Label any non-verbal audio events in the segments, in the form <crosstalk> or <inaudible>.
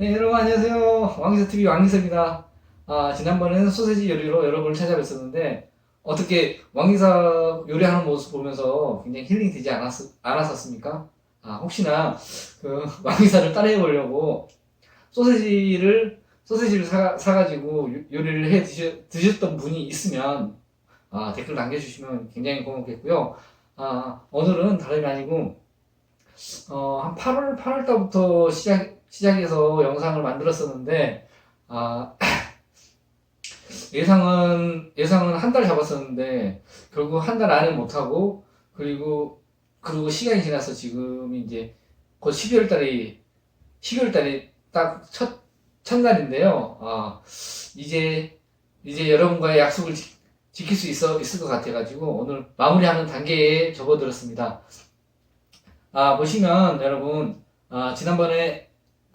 네, 여러분 안녕하세요. 왕기사TV 왕기사입니다. 아, 지난번에는 소세지 요리로 여러분을 찾아뵀었는데, 어떻게 왕기사 요리하는 모습 보면서 굉장히 힐링 되지 않았, 않았었습니까? 아, 혹시나 그 왕기사를 따라해 보려고 소세지를, 소세지를 사, 사가지고 요- 요리를 해 드셨, 드셨던 분이 있으면, 아, 댓글 남겨주시면 굉장히 고맙겠고요. 아, 오늘은 다름이 아니고, 어, 한 8월, 8월 달부터 시작, 시작해서 영상을 만들었었는데, 아, <coughs> 예상은, 예상은 한 달 잡았었는데, 결국 한 달 안에 못 하고, 그리고, 그리고 시간이 지나서 지금 이제, 곧 12월 달이, 12월 달이 딱 첫, 첫날인데요. 아, 이제, 이제 여러분과의 약속을 지, 지킬 수 있어, 있을 것 같아가지고, 오늘 마무리하는 단계에 접어들었습니다. 아, 보시면, 여러분, 아, 지난번에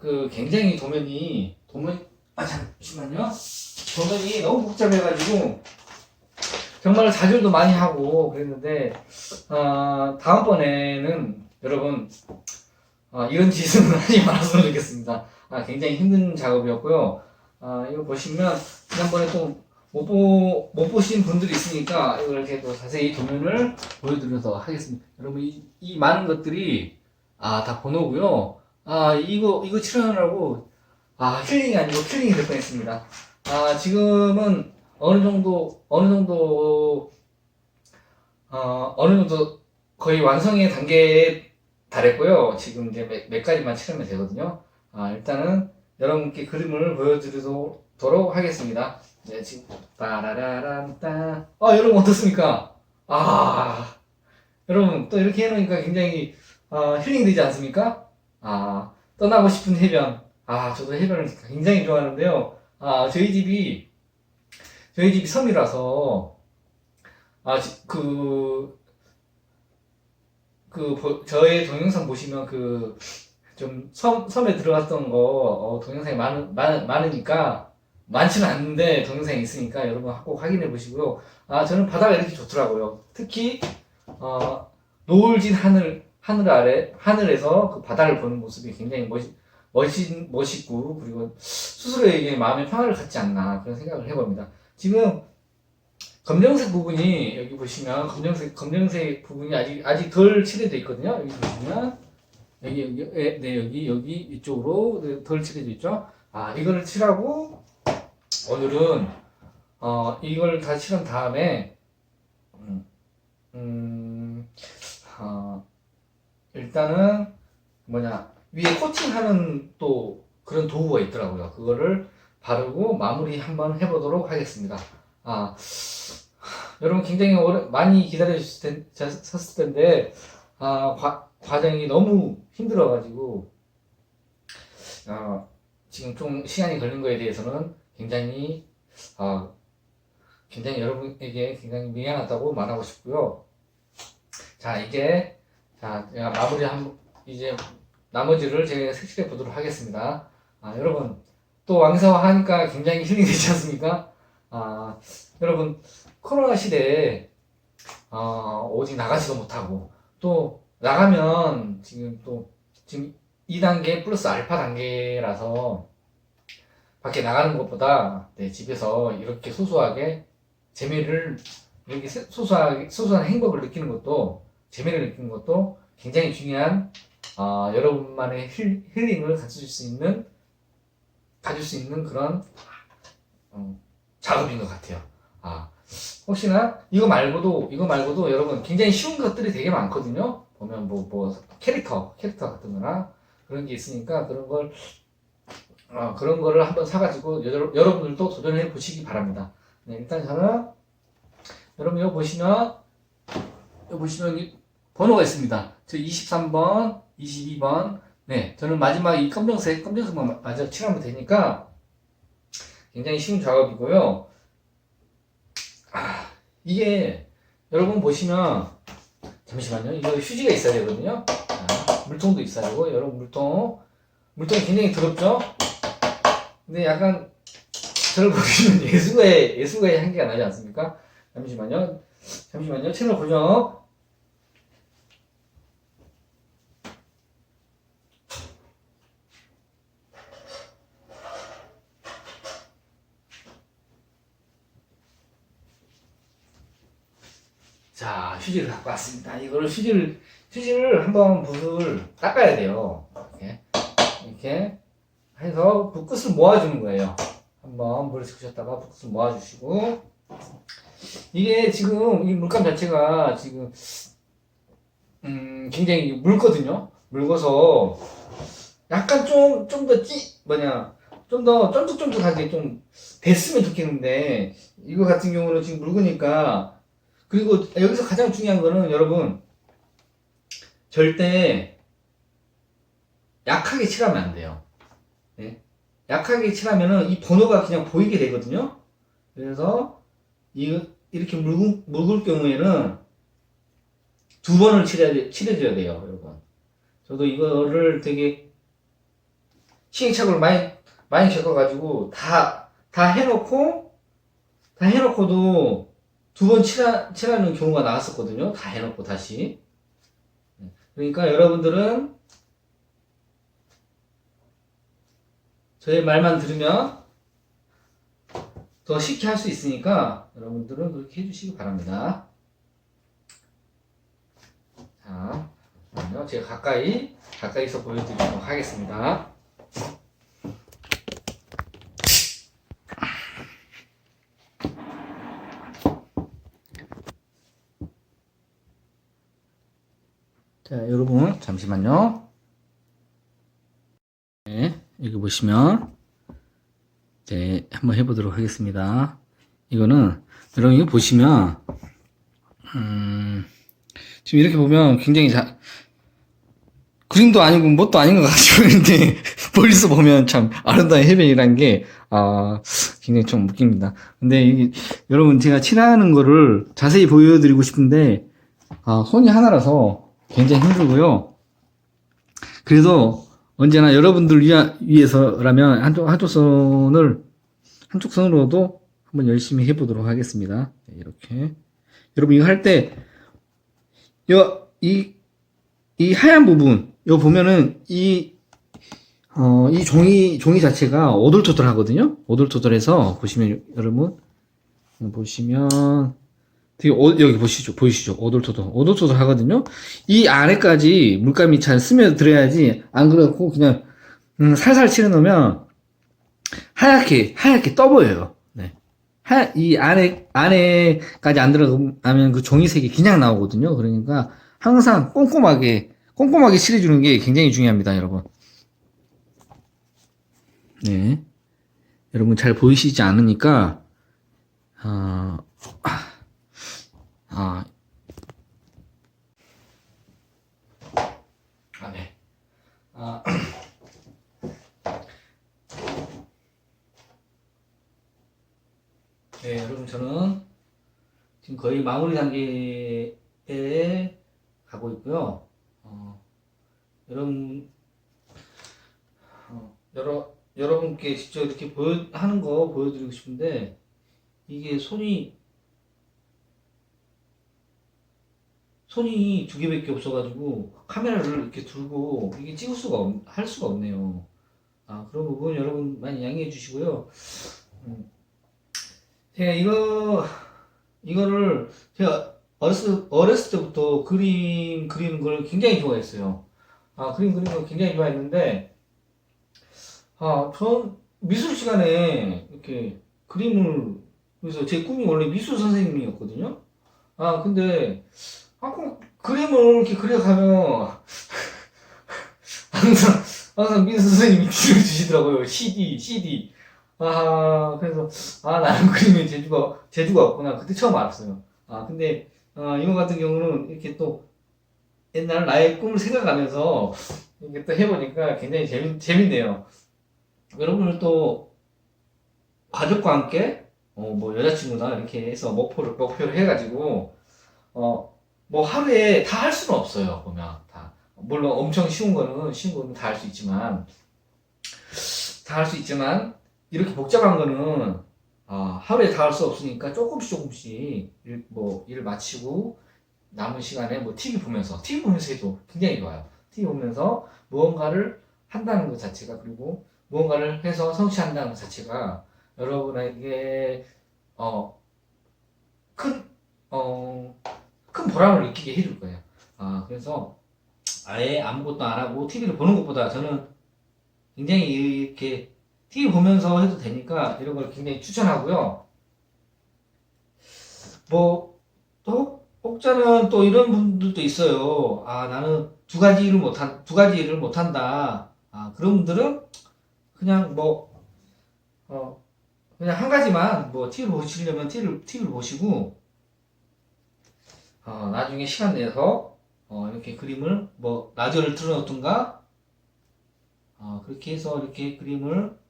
그 굉장히 도면이, 도면, 아, 잠시만요. 도면이 너무 복잡해가지고, 정말 자질도 많이 하고 그랬는데, 아, 다음번에는 여러분, 아, 이런 짓은 <laughs> 하지 말았으면 좋겠습니다. 아, 굉장히 힘든 작업이었고요. 아, 이거 보시면, 지난번에 또 못 보, 못 보신 분들이 있으니까, 이걸 이렇게 또 자세히 도면을 보여드려서 하겠습니다. 여러분, 이, 이 많은 것들이, 아, 다 번호고요. 아, 이거, 이거 칠하느라고, 아, 힐링이 아니고 킬링이 될 뻔했습니다. 아, 지금은 어느 정도, 어느 정도, 어, 어느 정도 거의 완성의 단계에 달했고요. 지금 이제 몇, 몇 가지만 칠하면 되거든요. 아, 일단은 여러분께 그림을 보여드리도록 하겠습니다. 네, 지금, 빠라라란따. 아, 여러분 어떻습니까? 아, 여러분 또 이렇게 해놓으니까 굉장히 어, 힐링 되지 않습니까? 아, 떠나고 싶은 해변. 아, 저도 해변을 굉장히 좋아하는데요. 아, 저희 집이, 저희 집이 섬이라서, 아, 지- 그, 그, 보- 저의 동영상 보시면 그, 좀 섬, 섬에 들어갔던 거, 어, 동영상이 많, 많, 많으니까, 많지는 않는데 동영상이 있으니까 여러분 꼭 확인해 보시고요. 아, 저는 바다가 이렇게 좋더라고요. 특히, 어, 노을진 하늘, 하늘 아래, 하늘에서 그 바다를 보는 모습이 굉장히 멋, 멋있, 멋있고, 그리고 스스로에게 마음의 평화를 갖지 않나, 그런 생각을 해봅니다. 지금, 검정색 부분이, 여기 보시면, 검정색, 검정색 부분이 아직, 아직 덜 칠해져 있거든요. 여기 보시면, 여기, 여기, 예, 네, 여기, 여기, 이쪽으로 네, 덜 칠해져 있죠. 아, 이거를 칠하고, 오늘은, 어, 이걸 다 칠한 다음에, 음, 음, 어, 일단은 뭐냐 위에 코팅하는 또 그런 도구가 있더라고요. 그거를 바르고 마무리 한번 해보도록 하겠습니다. 아 여러분 굉장히 오래, 많이 기다리셨을 텐데 아 과, 과정이 너무 힘들어가지고 어, 지금 좀 시간이 걸린 거에 대해서는 굉장히 아 굉장히 여러분에게 굉장히 미안하다고 말하고 싶고요. 자 이제 자 제가 마무리 한 이제 나머지를 제가 색칠해 보도록 하겠습니다. 아 여러분 또 왕사와 하니까 굉장히 힐링되지 않습니까? 아 여러분 코로나 시대에 어, 오직 나가지도 못하고 또 나가면 지금 또 지금 2단계 플러스 알파 단계라서 밖에 나가는 것보다 네, 집에서 이렇게 소소하게 재미를 이렇게 세- 소소하게 소소한 행복을 느끼는 것도 재미를 느끼는 것도 굉장히 중요한 아, 여러분만의 힐, 힐링을 가질 수 있는 가질 수 있는 그런 음, 작업인 것 같아요. 아 혹시나 이거 말고도 이거 말고도 여러분 굉장히 쉬운 것들이 되게 많거든요. 보면 뭐뭐 캐릭터 캐릭터 같은 거나 그런 게 있으니까 그런 걸 어, 그런 거를 한번 사가지고 여러, 여러분들도 도전해 보시기 바랍니다. 네, 일단 저는 여러분 이거 보시면 보시면 번호가 있습니다. 저 23번, 22번. 네, 저는 마지막 이 검정색, 검정색만 마저 칠하면 되니까 굉장히 쉬운 작업이고요. 아, 이게 여러분 보시면 잠시만요. 이거 휴지가 있어야 되거든요. 자, 물통도 있어야 되고 여러분 물통 물통이 굉장히 더럽죠? 근데 약간 저를 <laughs> 보시면 예술가의 예술가의 향기가 나지 않습니까? 잠시만요. 잠시만요. 채널 고정. 자, 휴지를 갖고 왔습니다. 이거를 휴지를, 휴지를 한번 붓을 닦아야 돼요. 이렇게. 이렇게 해서 붓끝을 모아주는 거예요. 한번 물을 적셨다가 붓끝을 모아주시고, 이게 지금 이 물감 자체가 지금, 음, 굉장히 묽거든요. 묽어서 약간 좀, 좀 더 찌, 뭐냐, 좀 더 쫀득쫀득하게 좀 됐으면 좋겠는데, 이거 같은 경우는 지금 묽으니까, 그리고 여기서 가장 중요한 거는 여러분, 절대 약하게 칠하면 안 돼요. 네? 약하게 칠하면은 이 번호가 그냥 보이게 되거든요. 그래서, 이, 이렇게 묽은, 묽을 경우에는 두 번을 칠해야, 칠해줘야 돼요, 여러분. 저도 이거를 되게 시행착오를 많이 많이 겪어가지고 다 다 해놓고 다 해놓고도 두 번 칠하, 칠하는 경우가 나왔었거든요. 다 해놓고 다시. 그러니까 여러분들은 저의 말만 들으면 더 쉽게 할 수 있으니까 여러분들은 그렇게 해주시기 바랍니다. 자, 잠깐만요. 제가 가까이 가까이서 보여드리도록 하겠습니다. 자, 여러분, 잠시만요. 네, 여기 보시면, 네, 한번 해보도록 하겠습니다. 이거는, 여러분, 이거 보시면, 음, 지금 이렇게 보면 굉장히 자, 그림도 아니고 뭣도 아닌 것 같이 보이는데, <laughs> 멀리서 보면 참 아름다운 해변이란 게, 아, 굉장히 좀 웃깁니다. 근데 이게, 여러분, 제가 칠하는 거를 자세히 보여드리고 싶은데, 아, 손이 하나라서 굉장히 힘들고요. 그래도 언제나 여러분들 위하, 위해서라면 한쪽, 한쪽 손을, 한쪽 손으로도 한번 열심히 해보도록 하겠습니다. 네, 이렇게. 여러분, 이거 할 때, 요, 이, 이 하얀 부분, 요 보면은, 이, 어, 이 종이, 종이 자체가 오돌토돌 하거든요? 오돌토돌해서, 보시면, 여러분, 보시면, 어, 여기 보시죠. 보이시죠? 오돌토돌. 오돌토돌 하거든요? 이 안에까지 물감이 잘 스며들어야지, 안 그렇고, 그냥, 음, 살살 칠해 놓으면, 하얗게, 하얗게 떠 보여요. 네. 하, 이 안에, 안에까지 안 들어가면 그 종이색이 그냥 나오거든요. 그러니까, 항상 꼼꼼하게, 꼼꼼하게 칠해 주는 게 굉장히 중요합니다, 여러분. 네. 여러분 잘 보이시지 않으니까, 어, 아, 아, 네. 아, 네, 여러분 저는 지금 거의 마무리 단계에 가고 있고요. 어, 여러분, 어, 여러, 여러분께 직접 이렇게 보여, 하는 거 보여드리고 싶은데, 이게 손이, 손이 두 개밖에 없어가지고, 카메라를 이렇게 들고, 이게 찍을 수가, 없, 할 수가 없네요. 아, 그런 부분 여러분 많이 양해해 주시고요. 음, 제가 이거, 이거를, 제가 어렸을, 어렸을 때부터 그림 그리는 걸 굉장히 좋아했어요. 아, 그림 그리는 걸 굉장히 좋아했는데, 아, 전 미술 시간에 이렇게 그림을, 그래서 제 꿈이 원래 미술 선생님이었거든요. 아, 근데, 아, 그 그림을 이렇게 그려가면, <laughs> 항상, 항상 미술 선생님이 뒤를 주시더라고요. CD, CD. 아, 그래서, 아, 나는 그림에 재주가, 재주가 없구나. 그때 처음 알았어요. 아, 근데, 어, 이거 같은 경우는 이렇게 또, 옛날 나의 꿈을 생각하면서, 이렇게 또 해보니까 굉장히 재밌, 재밌네요. 여러분은 또 가족과 함께 어 뭐 여자친구나 이렇게 해서 목표를 목표를 해가지고 어 뭐 하루에 다 할 수는 없어요 보면 다 물론 엄청 쉬운 거는 쉬운 거는 다 할 수 있지만 다 할 수 있지만 이렇게 복잡한 거는 아 하루에 다 할 수 없으니까 조금씩 조금씩 일, 뭐 일을 마치고 남은 시간에 뭐 TV 보면서 TV 보면서 해도 굉장히 좋아요 TV 보면서 무언가를 한다는 것 자체가 그리고 무언가를 해서 성취한다는 것 자체가 여러분에게 어, 큰, 어, 큰 보람을 느끼게 해줄 거예요. 아, 그래서 아예 아무것도 안 하고 TV를 보는 것보다 저는 굉장히 이렇게 TV 보면서 해도 되니까 이런 걸 굉장히 추천하고요. 뭐, 또, 혹자는 또 이런 분들도 있어요. 아, 나는 두 가지 일을 못한, 두 가지 일을 못한다. 아, 그런 분들은 그냥 뭐, 어, 그냥 한 가지만 뭐 TV를 보시려면 TV를, TV를 보시고, 어, 나중에 시간 내서, 어, 이렇게 그림을 뭐, 라디오를 틀어놓든가, 어, 그렇게 해서 이렇게 그림을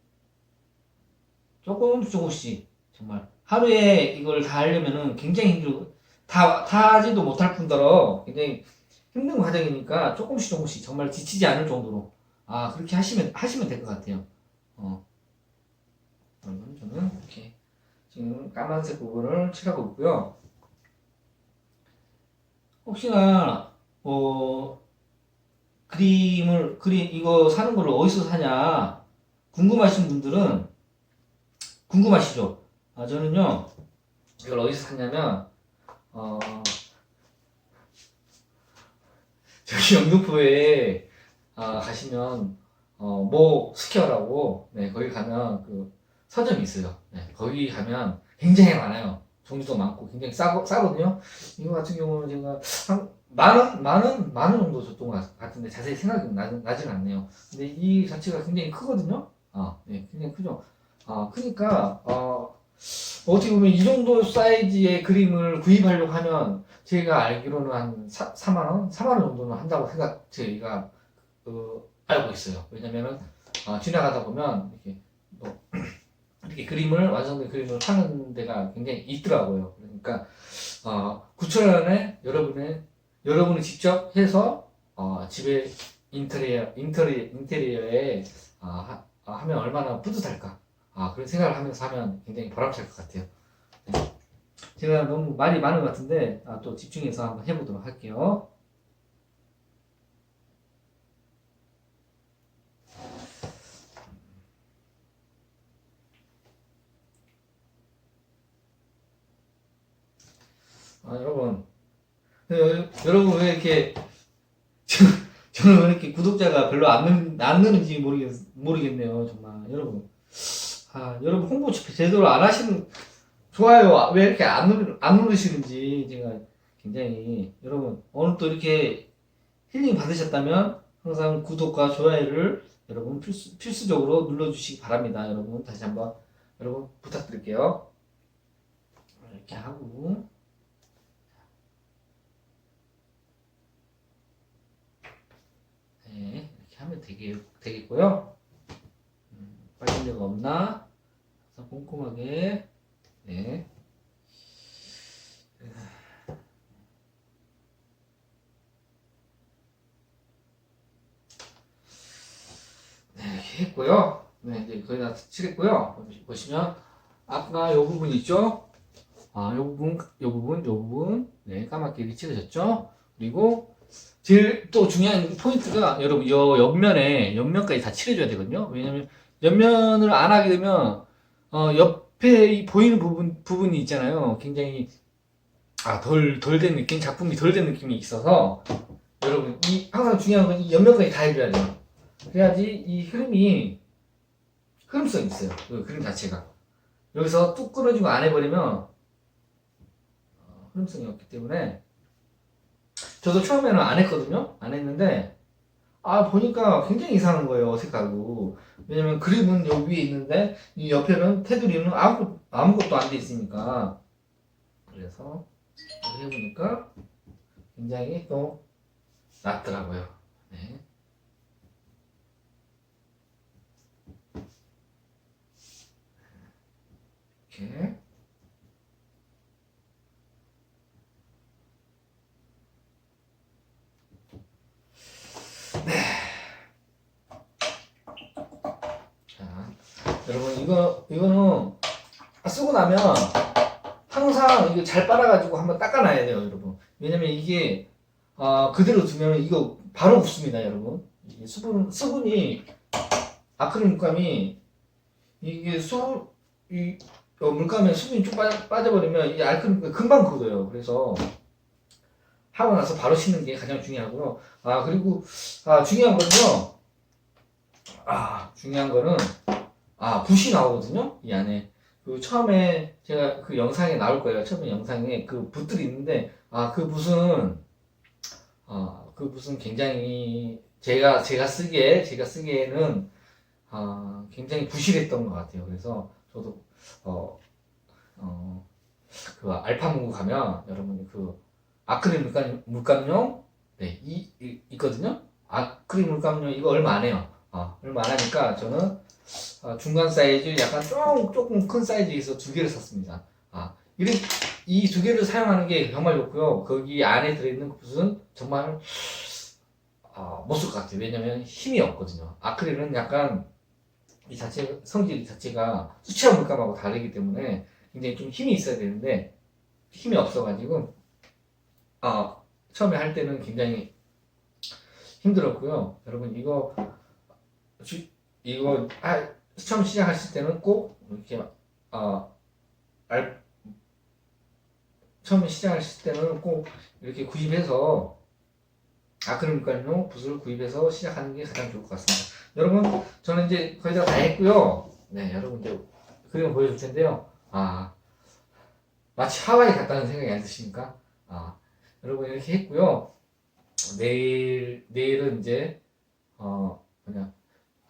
조금 조금씩, 정말, 하루에 이걸 다 하려면은 굉장히 힘들고, 다, 다 하지도 못할 뿐더러 굉장히 힘든 과정이니까 조금씩 조금씩 정말 지치지 않을 정도로, 아, 그렇게 하시면, 하시면 될 것 같아요. 어. 그러면 저는 이렇게 지금 까만색 부분을 칠하고 있고요. 혹시나 어 그림을 그림 이거 사는 걸 어디서 사냐 궁금하신 분들은 궁금하시죠? 아 저는요 이걸 어디서 샀냐면 어 저기 영등포에 아, 가시면 어 모 스퀘어라고 네 거기 가면 그 서점이 있어요. 네, 거기 가면 굉장히 많아요. 종류도 많고 굉장히 싸고 싸거든요. 이거 같은 경우는 제가 한 만 원 만 원 만 원 정도 줬던 것 같은데 자세히 생각이 나, 나진 않네요. 근데 이 자체가 굉장히 크거든요. 아, 네, 굉장히 크죠. 아, 크니까 어, 어떻게 보면 이 정도 사이즈의 그림을 구입하려고 하면 제가 알기로는 한 4, 4만 원, 4만 원 정도는 한다고 생각 저희가 어, 알고 있어요. 왜냐면은 어, 지나가다 보면 이렇게 뭐 <clears throat> 이렇게 그림을 완성된 그림을 파는 데가 굉장히 있더라고요. 그러니까 어, 9천 원에 여러분의 여러분이 직접 해서 어, 집에 인테리어 인테리어 인테리어에 어, 하, 어, 하면 얼마나 뿌듯할까. 아 그런 생각을 하면서 하면 굉장히 보람찰 것 같아요. 네. 제가 너무 말이 많은 것 같은데 아, 또 집중해서 한번 해보도록 할게요. 아, 여러분. 네, 여- 여러분 왜 이렇게 <laughs> 저- 저는 왜 이렇게 구독자가 별로 안, 는, 안 느는지 모르겠, 모르겠네요. 정말. 여러분. 아, 여러분 홍보 제대로 안 하시는, 좋아요. 왜 이렇게 안, 누르, 안 누르시는지 제가 굉장히, 여러분, 오늘 또 이렇게 힐링 받으셨다면 항상 구독과 좋아요를 여러분 필수, 필수적으로 눌러주시기 바랍니다. 여러분. 다시 한번 여러분 부탁드릴게요. 이렇게 하고. 네, 이렇게 하면 되게, 되겠고요. 음, 빠진 데가 없나? 그래서 꼼꼼하게, 네. 네, 이렇게 했고요. 네, 이제 거의 다 칠했고요. 보시면, 아까 요 부분 있죠? 아, 요 부분, 요 부분, 요 부분, 네, 까맣게 이렇게 칠해졌죠? 그리고, 제일 또 중요한 포인트가 여러분 여 옆면에 옆면까지 다 칠해줘야 되거든요. 왜냐면 옆면을 안 하게 되면 어 옆에 이 보이는 부분 부분이 있잖아요. 굉장히 아 덜 덜 된 느낌 작품이 덜 된 느낌이 있어서 여러분 이 항상 중요한 건 이 옆면까지 다 해줘야 돼요. 그래야지 이 흐름이 흐름성이 있어요. 그 그림 자체가 여기서 뚝 끊어지고 안 해버리면 어, 흐름성이 없기 때문에 저도 처음에는 안 했거든요. 안 했는데 아 보니까 굉장히 이상한 거예요. 어색하고 왜냐면 그림은 여기 위에 있는데 이 옆에는 테두리는 아무 아무것도 안 돼 있으니까 그래서 이렇게 해보니까 굉장히 또 낫더라고요. 네. 이렇게 자, 여러분 이거 이거는 쓰고 나면 항상 이거 잘 빨아가지고 한번 닦아놔야 돼요, 여러분. 왜냐면 이게 아, 그대로 두면 이거 바로 굳습니다, 여러분. 이게 수분 수분이 아크릴 물감이 이게 수, 이 어, 물감에 수분이 좀 빠져, 빠져버리면 이 아크릴 물감이 금방 굳어요. 그래서 하고 나서 바로 씻는 게 가장 중요하고요. 아 그리고 아 중요한 거는요. 아 중요한 거는 아 붓이 나오거든요. 이 안에 그 처음에 제가 그 영상에 나올 거예요. 처음에 영상에 그 붓들이 있는데 아 그 붓은 아그 붓은 굉장히 제가 제가 쓰기에 제가 쓰기에는 아 굉장히 부실했던 것 같아요. 그래서 저도 어, 어어그 알파문구 가면 여러분이 그 아크릴 물감 물감용 네, 이, 이 있거든요. 아크릴 물감용 이거 얼마 안 해요. 아, 얼마 안 하니까 저는 아, 중간 사이즈 약간 조금 조금 큰 사이즈에서 두 개를 샀습니다. 아, 이두 개를 사용하는 게 정말 좋고요. 거기 안에 들어있는 붓은 정말 아, 못쓸 것 같아요. 왜냐면 힘이 없거든요. 아크릴은 약간 이 자체 성질 자체가 수채화 물감하고 다르기 때문에 굉장히 좀 힘이 있어야 되는데 힘이 없어가지고 아, 처음에 할 때는 굉장히 힘들었고요. 여러분 이거 주- 이거 아, 처음 시작하실 때는 꼭 이렇게 어, 알, 처음에 시작하실 때는 꼭 이렇게 구입해서 아크릴 물감용 붓을 구입해서 시작하는 게 가장 좋을 것 같습니다. 여러분 저는 이제 거의 다, 다 했고요. 네, 여러분 이제 그림을 보여줄 텐데요. 아 마치 하와이 갔다는 생각이 안 드십니까? 아 여러분 이렇게 했고요. 내일 내일은 이제 어 뭐냐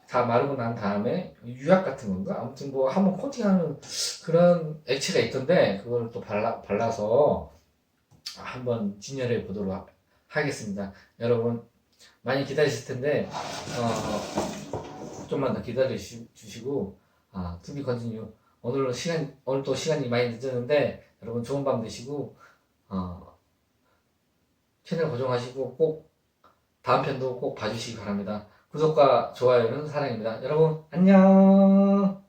다 마르고 난 다음에 유약 같은 건가 아무튼 뭐 한번 코팅하는 그런 액체가 있던데 그걸 또 발라 발라서 한번 진열해 보도록 하- 하겠습니다. 여러분 많이 기다리실 텐데 어 좀만 더 기다려 주- 주시고 아 투비 컨티뉴 오늘 시간 오늘 또 시간이 많이 늦었는데 여러분 좋은 밤 되시고 어 채널 고정하시고 꼭 다음 편도 꼭 봐주시기 바랍니다. 구독과 좋아요는 사랑입니다. 여러분 안녕.